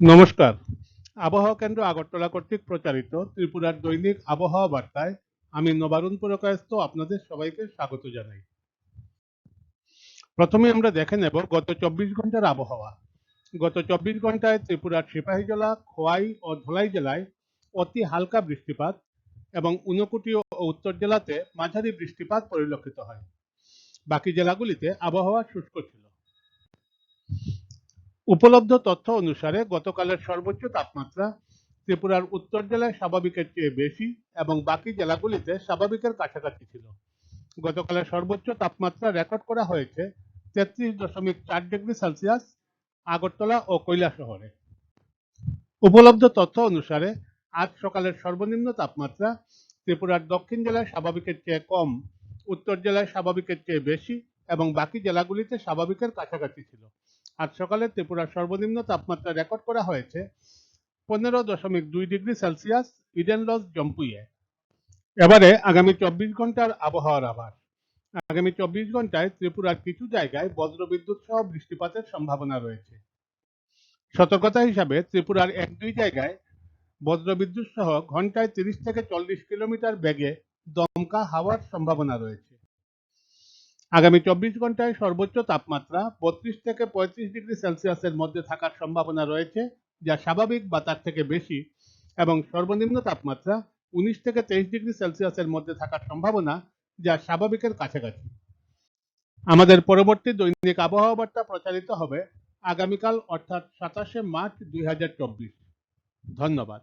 নমস্কার। আবহাওয়া কেন্দ্র আগরতলা কর্তৃক প্রচারিত ত্রিপুরার দৈনিক আবহাওয়া বার্তায় আমি নবারুণ পুরকায়স্থ আপনাদের সবাইকে স্বাগত জানাই। প্রথমে আমরা দেখে নেব গত চব্বিশ ঘণ্টার আবহাওয়া। গত চব্বিশ ঘন্টায় ত্রিপুরার সিপাহীজলা খোয়াই ও ধলাই জেলায় অতি হালকা বৃষ্টিপাত এবং ঊনকোটি ও উত্তর জেলাতে মাঝারি বৃষ্টিপাত পরিলক্ষিত হয়। বাকি জেলাগুলিতে আবহাওয়া শুষ্ক ছিল। উপলব্ধ তথ্য অনুসারে গতকালের সর্বোচ্চ তাপমাত্রা ত্রিপুরার উত্তর জেলায় স্বাভাবিকের চেয়ে বেশি এবং বাকি জেলাগুলিতে স্বাভাবিকের কাছাকাছি ছিল। গতকালের সর্বোচ্চ তাপমাত্রা রেকর্ড করা হয়েছে তেত্রিশ দশমিক চার ডিগ্রি সেলসিয়াস, আগরতলা ও কৈলাসহরে উপলব্ধ তথ্য অনুসারে আজ সকালের সর্বনিম্ন তাপমাত্রা ত্রিপুরার দক্ষিণ জেলায় স্বাভাবিকের চেয়ে কম, উত্তর জেলায় স্বাভাবিকের চেয়ে বেশি এবং বাকি জেলাগুলিতে স্বাভাবিকের কাছাকাছি ছিল। আজ সকালে ত্রিপুরার সর্বনিম্ন তাপমাত্রা রেকর্ড করা হয়েছে পনেরো দশমিক দুই ডিগ্রি সেলসিয়াস, ইডেন লজ জম্পুইয়ে। এবারে আগামী চব্বিশ ঘণ্টার আবহাওয়ার আভাস। আগামী চব্বিশ ঘন্টায় ত্রিপুরার কিছু জায়গায় বজ্রবিদ্যুৎ সহ বৃষ্টিপাতের সম্ভাবনা রয়েছে। সতর্কতা হিসাবে ত্রিপুরার এক দুই জায়গায় বজ্রবিদ্যুৎ সহ ঘন্টায় তিরিশ থেকে চল্লিশ কিলোমিটার বেগে দমকা হাওয়ার সম্ভাবনা রয়েছে। আগামী চব্বিশ ঘন্টায় সর্বোচ্চ তাপমাত্রা বত্রিশ থেকে পঁয়ত্রিশ ডিগ্রি সেলসিয়াসের মধ্যে থাকার সম্ভাবনা রয়েছে, যা স্বাভাবিক বা তার থেকে বেশি, এবং সর্বনিম্ন তাপমাত্রা উনিশ থেকে তেইশ ডিগ্রি সেলসিয়াসের মধ্যে থাকার সম্ভাবনা, যা স্বাভাবিকের কাছাকাছি। আমাদের পরবর্তী দৈনিক আবহাওয়া বার্তা প্রচারিত হবে আগামীকাল, অর্থাৎ সাতাশে মার্চ দুই হাজার চব্বিশ। ধন্যবাদ।